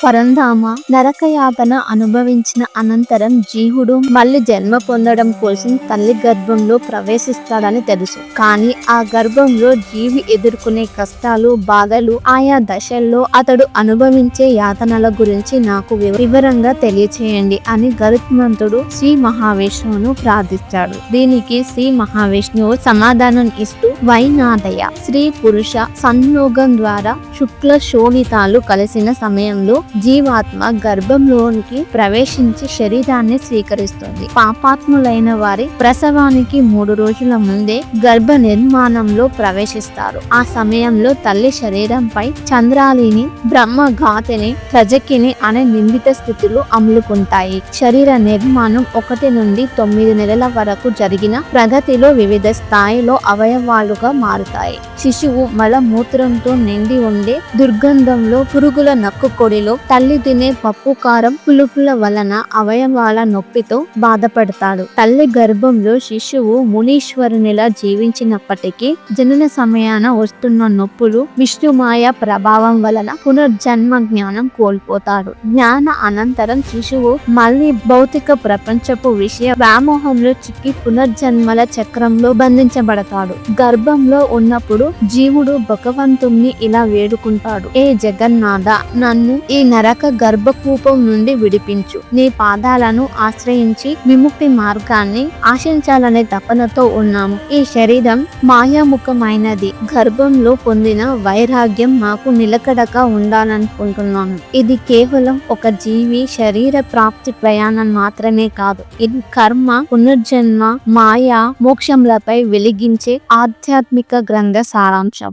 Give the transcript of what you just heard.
పరంధామ నరకయాతన అనుభవించిన అనంతరం జీవుడు మళ్ళీ జన్మ పొందడం కోసం తల్లి గర్భంలో ప్రవేశిస్తాడని తెలుసు. కానీ ఆ గర్భంలో జీవి ఎదుర్కొనే కష్టాలు బాధలు ఆయా దశల్లో అతడు అనుభవించే యాతనల గురించి నాకు వివరంగా తెలియచేయండి అని గరుత్మంతుడు శ్రీ మహావిష్ణువును ప్రార్థిస్తాడు. దీనికి శ్రీ మహావిష్ణువు సమాధానం ఇస్తూ వైనాదయ స్త్రీ పురుష సంయోగం ద్వారా శుక్ల శోణితాలు కలిసిన సమయంలో జీవాత్మ గర్భంలోనికి ప్రవేశించి శరీరాన్ని స్వీకరిస్తుంది. పాపాత్ములైన వారి ప్రసవానికి మూడు రోజుల ముందే గర్భ నిర్మాణంలో ప్రవేశిస్తారు. ఆ సమయంలో తల్లి శరీరంపై చంద్రాలిని బ్రహ్మ ఘాతిని ప్రజకిని అనే నిందిత స్థితిలో అమ్ముకుంటాయి. శరీర నిర్మాణం ఒకటి నుండి తొమ్మిది నెలల వరకు జరిగిన ప్రగతిలో వివిధ స్థాయిలో అవయవాలుగా మారుతాయి. శిశువు మలమూత్రంతో నిండి ఉండే దుర్గంధంలో పురుగుల నక్కు కొడిలో తల్లి తినే పప్పు కారం పులుపుల వలన అవయవాల నొప్పితో బాధపడతాడు. తల్లి గర్భంలో శిశువు మునీశ్వరునిలా జీవించినప్పటికీ జనన సమయాన వస్తున్న నొప్పులు విష్ణుమాయ ప్రభావం వలన పునర్జన్మ జ్ఞానం కోల్పోతాడు. జ్ఞాన అనంతరం శిశువు మళ్ళీ భౌతిక ప్రపంచపు విషయ వ్యామోహంలో చిక్కి పునర్జన్మల చక్రంలో బంధించబడతాడు. గర్భంలో ఉన్నప్పుడు జీవుడు భగవంతుణ్ణి ఇలా వేడుకుంటాడు. ఏ జగన్నాథ! నన్ను ఈ నరక గర్భకూపం నుండి విడిపించు. నీ పాదాలను ఆశ్రయించి విముక్తి మార్గాన్ని ఆశించాలనే తపనతో ఉన్నాము. ఈ శరీరం మాయాముఖమైనది. గర్భంలో పొందిన వైరాగ్యం మాకు నిలకడగా ఉండాలనుకుంటున్నాను ఇది కేవలం ఒక జీవి శరీర ప్రాప్తి ప్రయాణం మాత్రమే కాదు. ఇది కర్మ పునర్జన్మ మాయా మోక్షంలపై వెలిగించే ఆధ్యాత్మిక గ్రంథ സാരാംശം